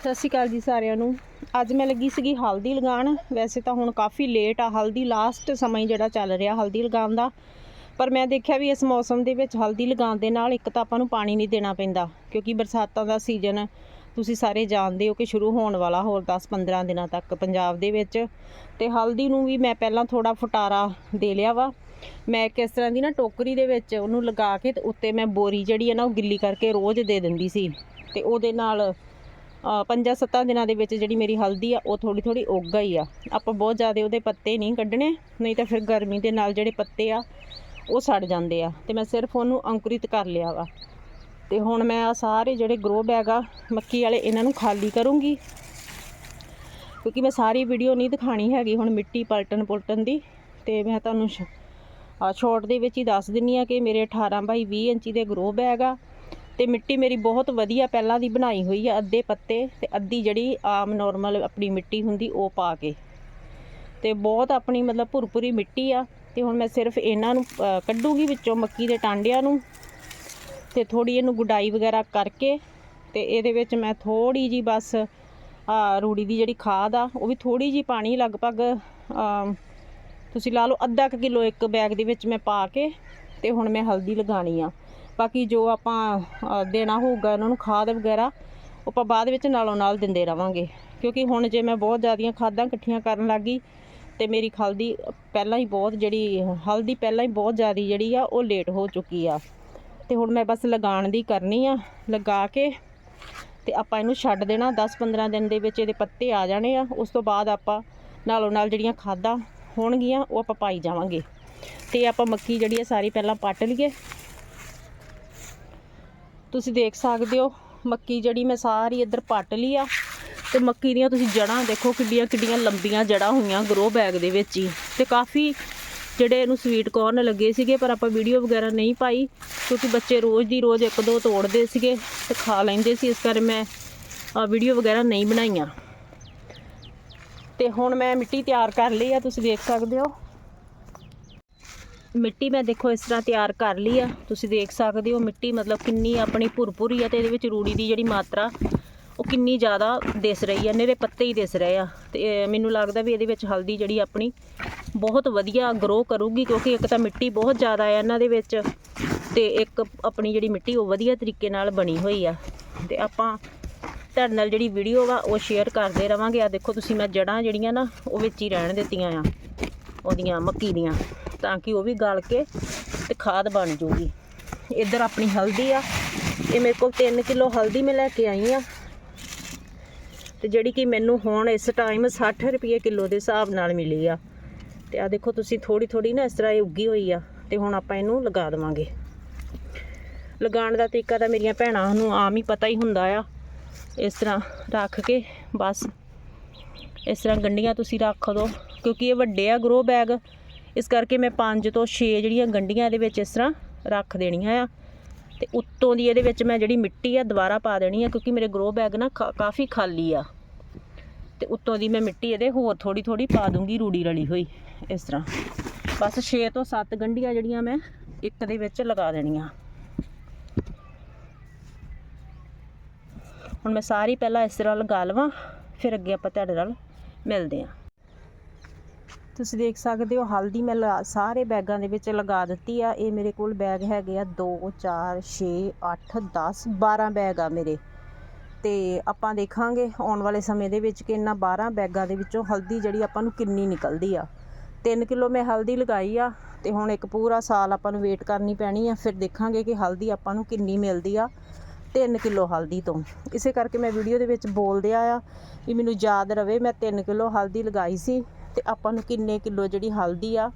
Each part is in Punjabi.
ਸਤਿ ਸ਼੍ਰੀ ਅਕਾਲ ਜੀ ਸਾਰਿਆਂ ਨੂੰ। ਅੱਜ ਮੈਂ ਲੱਗੀ ਸੀਗੀ ਹਲਦੀ ਲਗਾਉਣ। ਵੈਸੇ ਤਾਂ ਹੁਣ ਕਾਫੀ ਲੇਟ ਆ, ਹਲਦੀ ਲਾਸਟ ਸਮਾਂ ਹੀ ਜਿਹੜਾ ਚੱਲ ਰਿਹਾ ਹਲਦੀ ਲਗਾਉਣ ਦਾ। ਪਰ ਮੈਂ ਦੇਖਿਆ ਵੀ ਇਸ ਮੌਸਮ ਦੇ ਵਿੱਚ ਹਲਦੀ ਲਗਾਉਣ ਦੇ ਨਾਲ ਇੱਕ ਤਾਂ ਆਪਾਂ ਨੂੰ ਪਾਣੀ ਨਹੀਂ ਦੇਣਾ ਪੈਂਦਾ, ਕਿਉਂਕਿ ਬਰਸਾਤਾਂ ਦਾ ਸੀਜ਼ਨ ਤੁਸੀਂ ਸਾਰੇ ਜਾਣਦੇ ਹੋ ਕਿ ਸ਼ੁਰੂ ਹੋਣ ਵਾਲਾ ਹੋਰ 10-15 ਦਿਨਾਂ ਤੱਕ ਪੰਜਾਬ ਦੇ ਵਿੱਚ। ਤੇ ਹਲਦੀ ਨੂੰ ਵੀ ਮੈਂ ਪਹਿਲਾਂ ਥੋੜਾ ਫਟਾਰਾ ਦੇ ਲਿਆ ਵਾ। ਮੈਂ ਕਿਸ ਤਰ੍ਹਾਂ ਦੀ ਨਾ ਟੋਕਰੀ ਦੇ ਵਿੱਚ ਉਹਨੂੰ ਲਗਾ ਕੇ ਤੇ ਉੱਤੇ ਮੈਂ ਬੋਰੀ ਜਿਹੜੀ ਹੈ ਨਾ ਉਹ ਗਿੱਲੀ ਕਰਕੇ ਰੋਜ਼ ਦੇ ਦਿੰਦੀ ਸੀ। ਤੇ ਉਹਦੇ ਨਾਲ ਪੰਜਾਂ ਸੱਤਾਂ ਦਿਨਾਂ ਦੇ ਵਿੱਚ ਜਿਹੜੀ ਮੇਰੀ ਹਲਦੀ ਆ, ਉਹ ਥੋੜੀ ਥੋੜੀ ਉੱਗ ਗਈ ਆ। ਆਪਾਂ ਬਹੁਤ ਜ਼ਿਆਦਾ ਉਹਦੇ ਪੱਤੇ ਨਹੀਂ ਕੱਢਣੇ, ਨਹੀਂ ਤਾਂ ਫਿਰ ਗਰਮੀ ਦੇ ਨਾਲ ਜਿਹੜੇ ਪੱਤੇ ਆ, ਉਹ ਸੜ ਜਾਂਦੇ ਆ। ਤੇ ਮੈਂ ਸਿਰਫ ਉਹਨੂੰ ਅੰਕੁਰਿਤ ਕਰ ਲਿਆ ਵਾ। ਤੇ ਹੁਣ ਮੈਂ ਆ ਸਾਰੇ ਜਿਹੜੇ ਗਰੋ ਬੈਗ ਆ, ਮੱਕੀ ਵਾਲੇ, ਇਹਨਾਂ ਨੂੰ ਖਾਲੀ ਕਰੂੰਗੀ। ਕਿਉਂਕਿ ਮੈਂ ਸਾਰੀ ਵੀਡੀਓ ਨਹੀਂ ਦਿਖਾਣੀ ਹੈਗੀ ਹੁਣ ਮਿੱਟੀ ਪਲਟਣ ਪੁਲਟਣ ਦੀ। ਤੇ ਮੈਂ ਤੁਹਾਨੂੰ ਸ਼ਾਰਟ ਦੇ ਵਿੱਚ ਹੀ ਦੱਸ ਦਿੰਨੀ ਆ ਕਿ ਮੇਰੇ 18 ਬਾਈ 20 ਇੰਚੀ ਦੇ ਗਰੋ ਬੈਗ ਆ। ਤੇ ਮਿੱਟੀ ਮੇਰੀ ਬਹੁਤ ਵਧੀਆ ਪਹਿਲਾਂ ਦੀ ਬਣਾਈ ਹੋਈ ਆ, ਅੱਧੇ ਪੱਤੇ ਤੇ ਅੱਧੀ ਜਿਹੜੀ ਆਮ ਨਾਰਮਲ ਆਪਣੀ ਮਿੱਟੀ ਹੁੰਦੀ ਉਹ ਪਾ ਕੇ। ਤੇ ਬਹੁਤ ਆਪਣੀ ਮਤਲਬ ਭੁਰਭੁਰੀ ਮਿੱਟੀ ਆ, ਤੇ ਹੁਣ ਮੈਂ ਸਿਰਫ ਇਹਨਾਂ ਨੂੰ ਕੱਢੂਗੀ ਵਿੱਚੋਂ ਮੱਕੀ ਦੇ ਟਾਂਡਿਆਂ ਨੂੰ, ਤੇ ਥੋੜੀ ਇਹਨੂੰ ਗੁਡਾਈ ਵਗੈਰਾ ਕਰਕੇ, ਤੇ ਇਹਦੇ ਵਿੱਚ ਮੈਂ ਥੋੜੀ ਜੀ ਬਸ, ਆ, ਰੂੜੀ ਦੀ ਜਿਹੜੀ ਖਾਦ ਆ, ਉਹ ਵੀ ਥੋੜੀ ਜੀ ਪਾਣੀ ਲਗਭਗ ਤੁਸੀਂ ਲਾ ਲਓ ਅੱਧਾ ਕੁ ਕਿਲੋ ਇੱਕ ਬੈਗ ਦੇ ਵਿੱਚ ਮੈਂ ਪਾ ਕੇ, ਤੇ ਹੁਣ ਮੈਂ ਹਲਦੀ ਲਗਾਣੀ ਆ। ਬਾਕੀ ਜੋ ਆਪਾਂ ਦੇਣਾ ਹੋਊਗਾ ਉਹਨਾਂ ਨੂੰ ਖਾਦ ਵਗੈਰਾ, ਉਹ ਆਪਾਂ ਬਾਅਦ ਵਿੱਚ ਨਾਲੋਂ ਨਾਲ ਦਿੰਦੇ ਰਵਾਂਗੇ। ਕਿਉਂਕਿ ਹੁਣ ਜੇ ਮੈਂ ਬਹੁਤ ਜ਼ਿਆਦੀਆਂ ਖਾਦਾਂ ਇਕੱਠੀਆਂ ਕਰਨ ਲੱਗੀ ਤੇ ਮੇਰੀ ਹਲਦੀ ਪਹਿਲਾਂ ਹੀ ਬਹੁਤ ਜਿਹੜੀ, ਹਲਦੀ ਪਹਿਲਾਂ ਹੀ ਬਹੁਤ ਜ਼ਿਆਦੀ ਜਿਹੜੀ ਆ, ਉਹ ਲੇਟ ਹੋ ਚੁੱਕੀ ਆ। ਤੇ ਹੁਣ ਮੈਂ ਬਸ ਲਗਾਉਣ ਦੀ ਕਰਨੀ ਆ, ਲਗਾ ਕੇ, ਤੇ ਆਪਾਂ ਇਹਨੂੰ ਛੱਡ ਦੇਣਾ। 10-15 ਦਿਨ ਦੇ ਵਿੱਚ ਇਹਦੇ ਪੱਤੇ ਆ ਜਾਣੇ ਆ। ਉਸ ਤੋਂ ਬਾਅਦ ਆਪਾਂ ਨਾਲੋਂ ਨਾਲ ਜਿਹੜੀਆਂ ਖਾਦਾਂ ਹੋਣਗੀਆਂ, ਉਹ ਆਪਾਂ ਪਾਈ ਜਾਵਾਂਗੇ। ਤੇ ਆਪਾਂ ਮੱਕੀ ਜਿਹੜੀ ਆ, ਸਾਰੀ ਪਹਿਲਾਂ ਪੱਟ ਲਈਏ। ਤੁਸੀਂ ਦੇਖ ਸਕਦੇ ਹੋ, ਮੱਕੀ ਜਿਹੜੀ ਮੈਂ ਸਾਰੀ ਇੱਧਰ ਪੱਟ ਲਈ ਆ। ਤੇ ਮੱਕੀ ਦੀਆਂ ਤੁਸੀਂ ਜੜਾਂ ਦੇਖੋ ਕਿੱਡੀਆਂ ਕਿੱਡੀਆਂ ਲੰਬੀਆਂ ਜੜਾਂ ਹੋਈਆਂ ਗਰੋ ਬੈਗ ਦੇ ਵਿੱਚ ਹੀ। ਤੇ ਕਾਫੀ ਜਿਹੜੇ ਇਹਨੂੰ ਸਵੀਟ ਕੋਰਨ ਲੱਗੇ ਸੀਗੇ, ਪਰ ਆਪਾਂ ਵੀਡੀਓ ਵਗੈਰਾ ਨਹੀਂ ਪਾਈ, ਕਿਉਂਕਿ ਬੱਚੇ ਰੋਜ਼ ਦੀ ਰੋਜ਼ ਇੱਕ ਦੋ ਤੋੜਦੇ ਸੀਗੇ ਤੇ ਖਾ ਲੈਂਦੇ ਸੀ, ਇਸ ਕਰਕੇ ਮੈਂ ਵੀਡੀਓ ਵਗੈਰਾ ਨਹੀਂ ਬਣਾਈਆਂ। ਤੇ ਹੁਣ ਮੈਂ ਮਿੱਟੀ ਤਿਆਰ ਕਰ ਲਈ ਆ, ਤੁਸੀਂ ਦੇਖ ਸਕਦੇ ਹੋ। ਮਿੱਟੀ ਮੈਂ ਦੇਖੋ ਇਸ ਤਰ੍ਹਾਂ ਤਿਆਰ ਕਰ ਲਈ ਆ। ਤੁਸੀਂ ਦੇਖ ਸਕਦੇ ਹੋ ਮਿੱਟੀ ਮਤਲਬ ਕਿੰਨੀ ਆਪਣੀ ਭੁਰਭੁਰੀ ਆ ਤੇ ਇਹਦੇ ਵਿੱਚ ਰੂੜੀ ਦੀ ਜਿਹੜੀ ਮਾਤਰਾ, ਉਹ ਕਿੰਨੀ ਜ਼ਿਆਦਾ ਦਿਸ ਰਹੀ ਆ, ਨੇਰੇ ਪੱਤੇ ਹੀ ਦਿਸ ਰਹੇ ਆ। ਤੇ ਮੈਨੂੰ ਲੱਗਦਾ ਵੀ ਇਹਦੇ ਵਿੱਚ ਹਲਦੀ ਜਿਹੜੀ ਆਪਣੀ ਬਹੁਤ ਵਧੀਆ ਗਰੋ ਕਰੂਗੀ ਕਿਉਂਕਿ ਇੱਕ ਤਾਂ ਮਿੱਟੀ ਬਹੁਤ ਜ਼ਿਆਦਾ ਆ ਇਹਨਾਂ ਦੇ ਵਿੱਚ ਤੇ ਇੱਕ ਆਪਣੀ ਜਿਹੜੀ ਮਿੱਟੀ ਉਹ ਵਧੀਆ ਤਰੀਕੇ ਨਾਲ ਬਣੀ ਹੋਈ ਆ। ਤੇ ਆਪਾਂ ਤੁਹਾਡੇ ਨਾਲ ਜਿਹੜੀ ਵੀਡੀਓ ਵਾ, ਉਹ ਸ਼ੇਅਰ ਕਰਦੇ ਰਵਾਂਗੇ। ਆ ਦੇਖੋ ਤੁਸੀਂ ਮੈਂ ਜੜਾਂ ਜਿਹੜੀਆਂ ਨਾ, ਉਹ ਵਿੱਚ ਹੀ ਰਹਿਣ ਦਿੱਤੀਆਂ ਆ, ਉਹਦੀਆਂ ਮੱਕੀ ਦੀਆਂ। ਤਾਂ ਕਿ ਉਹ ਵੀ ਗਲ ਕੇ ਤੇ ਖਾਦ ਬਣ ਜੂਗੀ। ਇੱਧਰ ਆਪਣੀ ਹਲਦੀ ਆ। ਇਹ ਮੇਰੇ ਕੋਲ 3 ਕਿਲੋ ਹਲਦੀ ਮੈਂ ਲੈ ਕੇ ਆਈ ਆ। ਤੇ ਜਿਹੜੀ ਕਿ ਮੈਨੂੰ ਹੁਣ ਇਸ ਟਾਈਮ 60 ਰੁਪਏ ਕਿਲੋ ਦੇ ਹਿਸਾਬ ਨਾਲ ਮਿਲੀ ਆ। ਤੇ ਆ ਦੇਖੋ ਤੁਸੀਂ ਥੋੜੀ ਥੋੜੀ ਨਾ ਇਸ ਤਰ੍ਹਾਂ ਇਹ ਉੱਗੀ ਹੋਈ ਆ। ਤੇ ਹੁਣ ਆਪਾਂ ਇਹਨੂੰ ਲਗਾ ਦੇਵਾਂਗੇ। ਲਗਾਉਣ ਦਾ ਤਰੀਕਾ ਤਾਂ ਮੇਰੀਆਂ ਭੈਣਾਂ ਨੂੰ ਆਮ ਹੀ ਪਤਾ ਹੀ ਹੁੰਦਾ ਆ। ਇਸ ਤਰ੍ਹਾਂ ਰੱਖ ਕੇ ਬਸ। ਇਸ ਤਰ੍ਹਾਂ ਗੰਢੀਆਂ ਤੁਸੀਂ ਰੱਖ ਦਿਓ ਕਿਉਂਕਿ ਇਹ ਵੱਡੇ ਆ ਗਰੋ ਬੈਗ ਇਸ ਕਰਕੇ ਮੈਂ 5 ਤੋਂ 6 ਜਿਹੜੀਆਂ ਗੰਢੀਆਂ ਇਹਦੇ ਵਿੱਚ ਇਸ ਤਰ੍ਹਾਂ ਰੱਖ ਦੇਣੀਆਂ ਆ। ਤੇ ਉੱਤੋਂ ਦੀ ਇਹਦੇ ਵਿੱਚ ਮੈਂ ਜਿਹੜੀ ਮਿੱਟੀ ਆ ਦੁਬਾਰਾ ਪਾ ਦੇਣੀ ਆ ਕਿਉਂਕਿ ਮੇਰੇ ਗਰੋ ਬੈਗ ਨਾ ਕਾ- ਕਾਫੀ ਖਾਲੀ ਆ। ਤੇ ਉੱਤੋਂ ਦੀ ਮੈਂ ਮਿੱਟੀ ਇਹਦੇ ਹੋਰ ਥੋੜੀ ਥੋੜੀ ਪਾ ਦੂੰਗੀ ਰੂੜੀ ਰਲੀ ਹੋਈ ਇਸ ਤਰ੍ਹਾਂ। ਬਸ 6 ਤੋਂ 7 ਗੰਢੀਆਂ ਜਿਹੜੀਆਂ ਮੈਂ ਇੱਕ ਦੇ ਵਿੱਚ ਲਗਾ ਦੇਣੀਆਂ। ਹੁਣ ਮੈਂ ਸਾਰੀ ਪਹਿਲਾਂ ਇਸ ਤਰ੍ਹਾਂ ਲਗਾ ਲਵਾਂ, ਫਿਰ ਅੱਗੇ ਆਪਾਂ ਤੁਹਾਡੇ ਨਾਲ ਮਿਲਦੇ ਹਾਂ ਤੁਸੀਂ ਦੇਖ ਸਕਦੇ ਹੋ ਹਲਦੀ ਮੈਂ ਲਾ- ਸਾਰੇ ਬੈਗਾਂ ਦੇ ਵਿੱਚ ਲਗਾ ਦਿੱਤੀ ਆ। ਇਹ ਮੇਰੇ ਕੋਲ ਬੈਗ ਹੈਗੇ ਆ 2 4 6 8 10 12 ਬੈਗ ਆ ਮੇਰੇ। ਤੇ ਆਪਾਂ ਦੇਖਾਂਗੇ ਆਉਣ ਵਾਲੇ ਸਮੇਂ ਦੇ ਵਿੱਚ ਕਿ ਇਹਨਾਂ 12 ਬੈਗਾਂ ਦੇ ਵਿੱਚੋਂ ਹਲਦੀ ਜਿਹੜੀ ਆਪਾਂ ਨੂੰ ਕਿੰਨੀ ਨਿਕਲਦੀ ਆ। 3 ਕਿਲੋ ਮੈਂ ਹਲਦੀ ਲਗਾਈ ਆ ਤੇ ਹੁਣ ਇੱਕ ਪੂਰਾ ਸਾਲ ਆਪਾਂ ਨੂੰ ਵੇਟ ਕਰਨੀ ਪੈਣੀ ਆ। ਫਿਰ ਦੇਖਾਂਗੇ ਕਿ ਹਲਦੀ ਆਪਾਂ ਨੂੰ ਕਿੰਨੀ ਮਿਲਦੀ ਆ 3 ਕਿਲੋ ਹਲਦੀ ਤੋਂ। ਇਸੇ ਕਰਕੇ ਮੈਂ ਵੀਡੀਓ ਦੇ ਵਿੱਚ ਬੋਲਦਿਆ ਆ ਵੀ ਮੈਨੂੰ ਯਾਦ ਰਵੇ, ਮੈਂ 3 ਕਿਲੋ ਹਲਦੀ ਲਗਾਈ ਸੀ। ਤੇ ਆਪਾਂ ਨੂੰ ਕਿੰਨੇ ਕਿਲੋ ਜਿਹੜੀ ਹਲਦੀ ਆ,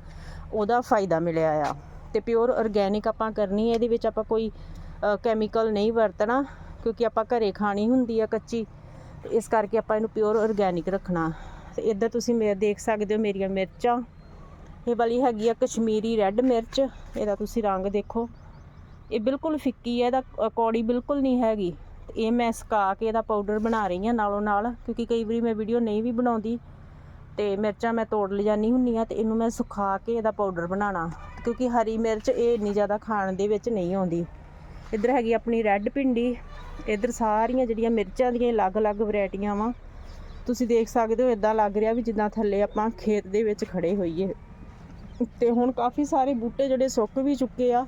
ਉਹਦਾ ਫਾਇਦਾ ਮਿਲਿਆ ਆ। ਤੇ ਪਿਓਰ ਆਰਗੈਨਿਕ ਆਪਾਂ ਕਰਨੀ ਹੈ ਇਹਦੇ ਵਿੱਚ ਆਪਾਂ ਕੋਈ ਕੈਮੀਕਲ ਨਹੀਂ ਵਰਤਣਾ, ਕਿਉਂਕਿ ਆਪਾਂ ਘਰੇ ਖਾਣੀ ਹੁੰਦੀ ਆ ਕੱਚੀ, ਇਸ ਕਰਕੇ ਆਪਾਂ ਇਹਨੂੰ ਪਿਓਰ ਆਰਗੈਨਿਕ ਰੱਖਣਾ। ਤੇ ਇੱਧਰ ਤੁਸੀਂ ਮੇਰੇ ਦੇਖ ਸਕਦੇ ਹੋ ਮੇਰੀਆਂ ਮਿਰਚਾਂ। ਇਹ ਵਾਲੀ ਹੈਗੀ ਆ ਕਸ਼ਮੀਰੀ ਰੈੱਡ ਮਿਰਚ, ਇਹਦਾ ਤੁਸੀਂ ਰੰਗ ਦੇਖੋ। ਇਹ ਬਿਲਕੁਲ ਫਿੱਕੀ ਹੈ ਇਹਦਾ ਕੌੜੀ ਬਿਲਕੁਲ ਨਹੀਂ ਹੈਗੀ। ਤੇ ਇਹ ਮੈਂ ਸੁਕਾ ਕੇ ਇਹਦਾ ਪਾਊਡਰ ਬਣਾ ਰਹੀ ਹਾਂ ਨਾਲੋਂ ਨਾਲ, ਕਿਉਂਕਿ ਕਈ ਵਾਰੀ ਮੈਂ ਵੀਡੀਓ ਨਹੀਂ ਵੀ ਬਣਾਉਂਦੀ। ਤੇ ਮਿਰਚਾਂ ਮੈਂ ਤੋੜ ਲਿਜਾਨੀ ਹੁੰਨੀ ਆ ਤੇ ਇਹਨੂੰ ਮੈਂ ਸੁਖਾ ਕੇ ਇਹਦਾ ਪਾਊਡਰ ਬਣਾਉਣਾ ਕਿਉਂਕਿ ਹਰੀ ਮਿਰਚ ਇਹ ਇੰਨੀ ਜ਼ਿਆਦਾ ਖਾਣ ਦੇ ਵਿੱਚ ਨਹੀਂ ਆਉਂਦੀ। ਇੱਧਰ ਹੈਗੀ ਆਪਣੀ ਰੈੱਡ ਭਿੰਡੀ। ਇੱਧਰ ਸਾਰੀਆਂ ਜਿਹੜੀਆਂ ਮਿਰਚਾਂ ਦੀਆਂ ਅਲੱਗ-ਅਲੱਗ ਵੈਰਾਈਟੀਆਂ ਵਾ। ਤੁਸੀਂ ਦੇਖ ਸਕਦੇ ਹੋ ਇਦਾਂ ਲੱਗ ਰਿਹਾ ਵੀ ਜਿੱਦਾਂ ਥੱਲੇ ਆਪਾਂ ਖੇਤ ਦੇ ਵਿੱਚ ਖੜੇ ਹੋਈਏ। ਤੇ ਹੁਣ ਕਾਫੀ ਸਾਰੇ ਬੂਟੇ ਜਿਹੜੇ ਸੁੱਕ ਵੀ ਚੁੱਕੇ ਆ।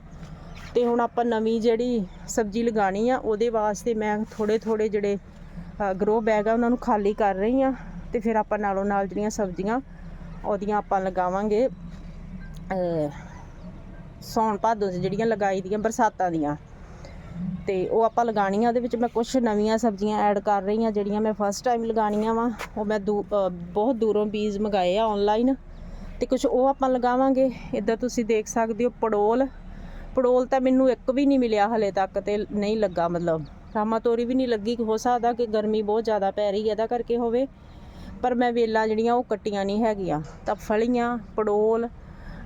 ਤੇ ਹੁਣ ਆਪਾਂ ਨਵੀਂ ਜਿਹੜੀ ਸਬਜ਼ੀ ਲਗਾਣੀ ਆ, ਉਹਦੇ ਵਾਸਤੇ ਮੈਂ ਥੋੜੇ ਥੋੜੇ ਜਿਹੜੇ ਗਰੋ ਬੈਗ ਆ, ਉਹਨਾਂ ਨੂੰ ਖਾਲੀ ਕਰ ਰਹੀ ਆ। ਤੇ ਫਿਰ ਆਪਾਂ ਨਾਲੋਂ ਨਾਲ ਜਿਹੜੀਆਂ ਸਬਜ਼ੀਆਂ ਉਹਦੀਆਂ ਆਪਾਂ ਲਗਾਵਾਂਗੇ ਅਹ, ਸੌਣ ਭਾਦੋ 'ਚ ਜਿਹੜੀਆਂ ਲਗਾਈ ਦੀਆਂ ਬਰਸਾਤਾਂ ਦੀਆਂ। ਤੇ ਉਹ ਆਪਾਂ ਲਗਾਣੀਆਂ ਉਹਦੇ ਵਿੱਚ ਮੈਂ ਕੁਝ ਨਵੀਆਂ ਸਬਜ਼ੀਆਂ ਐਡ ਕਰ ਰਹੀ ਹਾਂ ਜਿਹੜੀਆਂ ਮੈਂ ਫਸਟ ਟਾਈਮ ਲਗਾਣੀਆਂ ਵਾ। ਉਹ ਮੈਂ ਦੂ ਬਹੁਤ ਦੂਰੋਂ ਬੀਜ ਮੰਗਾਏ ਆ ਆਨਲਾਈਨ ਤੇ ਕੁਝ ਉਹ ਆਪਾਂ ਲਗਾਵਾਂਗੇ ਇੱਧਰ ਤੁਸੀਂ ਦੇਖ ਸਕਦੇ ਹੋ ਪੜੋਲ। ਪੜੋਲ ਤਾਂ ਮੈਨੂੰ ਇੱਕ ਵੀ ਨਹੀਂ ਮਿਲਿਆ ਹਲੇ ਤੱਕ ਤੇ ਨਹੀਂ ਲੱਗਾ ਮਤਲਬ। ਰਾਮਾ ਤੋਰੀ ਵੀ ਨਹੀਂ ਲੱਗੀ ਹੋ ਸਕਦਾ ਕਿ ਗਰਮੀ ਬਹੁਤ ਜ਼ਿਆਦਾ ਪੈ ਰਹੀ ਹੈ ਇਹਦਾ ਕਰਕੇ ਹੋਵੇ। ਪਰ ਮੈਂ ਵੇਲਾਂ ਜਿਹੜੀਆਂ ਉਹ ਕੱਟੀਆਂ ਨਹੀਂ ਹੈਗੀਆਂ। ਤਾਂ ਫਲੀਆਂ, ਪੜੋਲ,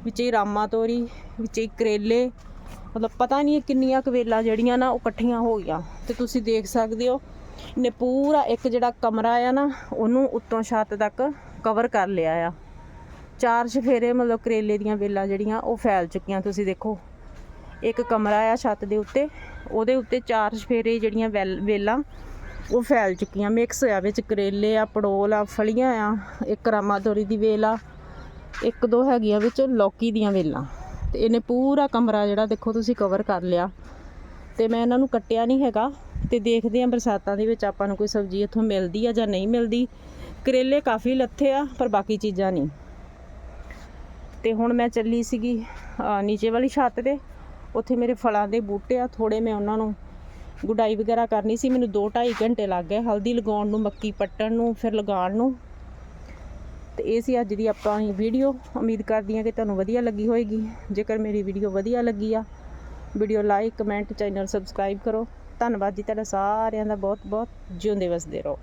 ਵਿੱਚ ਹੀ ਰਾਮਾ ਤੋਰੀ ਵਿੱਚ ਹੀ ਕਰੇਲੇ, ਮਤਲਬ ਪਤਾ ਨਹੀਂ ਕਿੰਨੀਆਂ ਕੁ ਵੇਲਾਂ ਜਿਹੜੀਆਂ ਨਾ ਉਹ ਇਕੱਠੀਆਂ ਹੋ ਗਈਆਂ। ਤੇ ਤੁਸੀਂ ਦੇਖ ਸਕਦੇ ਹੋ ਨੇ ਪੂਰਾ ਇੱਕ ਜਿਹੜਾ ਕਮਰਾ ਆ ਨਾ, ਉਹਨੂੰ ਉੱਤੋਂ ਛੱਤ ਤੱਕ ਕਵਰ ਕਰ ਲਿਆ ਆ। ਚਾਰ ਚਫੇਰੇ ਮਤਲਬ ਕਰੇਲੇ ਦੀਆਂ ਵੇਲਾਂ ਜਿਹੜੀਆਂ ਉਹ ਫੈਲ ਚੁੱਕੀਆਂ, ਤੁਸੀਂ ਦੇਖੋ। ਇੱਕ ਕਮਰਾ ਆ ਛੱਤ ਦੇ ਉੱਤੇ, ਉਹਦੇ ਉੱਤੇ ਚਾਰ ਚਫੇਰੇ ਜਿਹੜੀਆਂ ਵੈਲ- ਵੇਲਾਂ ਉਹ ਫੈਲ ਚੁੱਕੀਆਂ ਮਿਕਸ ਆ ਵਿੱਚ ਕਰੇਲੇ ਆ, ਪੜੋਲ ਆ, ਫਲੀਆਂ ਆ, ਇੱਕ ਰਾਮਾਦੋਰੀ ਦੀ ਵੇਲ ਆ, ਇੱਕ ਦੋ ਹੈਗੀਆਂ ਵਿੱਚ ਲੌਕੀ ਦੀਆਂ ਵੇਲਾਂ। ਤੇ ਇਹਨੇ ਪੂਰਾ ਕਮਰਾ ਜਿਹੜਾ ਦੇਖੋ ਤੁਸੀਂ ਕਵਰ ਕਰ ਲਿਆ। ਤੇ ਮੈਂ ਇਹਨਾਂ ਨੂੰ ਕੱਟਿਆ ਨਹੀਂ ਹੈਗਾ ਤੇ ਦੇਖਦੇ ਆਂ ਬਰਸਾਤਾਂ ਦੇ ਵਿੱਚ ਆਪਾਂ ਨੂੰ ਕੋਈ ਸਬਜ਼ੀ ਇੱਥੋਂ ਮਿਲਦੀ ਆ ਜਾਂ ਨਹੀਂ ਮਿਲਦੀ। ਕਰੇਲੇ ਕਾਫੀ ਲੱਥੇ ਆ, ਪਰ ਬਾਕੀ ਚੀਜ਼ਾਂ ਨਹੀਂ। ਤੇ ਹੁਣ ਮੈਂ ਚੱਲੀ ਸੀਗੀ ਨੀਚੇ ਵਾਲੀ ਛੱਤ ਤੇ। ਉੱਥੇ ਮੇਰੇ ਫਲਾਂ ਦੇ ਬੂਟੇ ਆ ਥੋੜੇ ਮੈਂ ਉਹਨਾਂ ਨੂੰ ਗੁਡਾਈ ਵਗੈਰਾ ਕਰਨੀ ਸੀ, ਮੈਨੂੰ 2-2.5 ਘੰਟੇ ਲੱਗ ਗਏ। ਹਲਦੀ ਲਗਾਉਣ ਨੂੰ, ਮੱਕੀ ਪੱਟਣ ਨੂੰ, ਫਿਰ ਲਗਾਉਣ ਨੂੰ। ਤੇ ਇਹ ਸੀ ਅੱਜ ਦੀ ਆਪਾਂ ਆਪਣੀ ਵੀਡੀਓ ਉਮੀਦ ਕਰਦੀ ਹਾਂ ਕਿ ਤੁਹਾਨੂੰ ਵਧੀਆ ਲੱਗੀ ਹੋਏਗੀ। ਜੇਕਰ ਮੇਰੀ ਵੀਡੀਓ ਵਧੀਆ ਲੱਗੀ ਆ video like comment channel subscribe ਕਰੋ। ਧੰਨਵਾਦ ਜੀ ਤੁਹਾਡਾ ਸਾਰਿਆਂ ਦਾ। ਬਹੁਤ ਬਹੁਤ ਜਿਉਂਦੇ ਵਸਦੇ ਰਹੋ।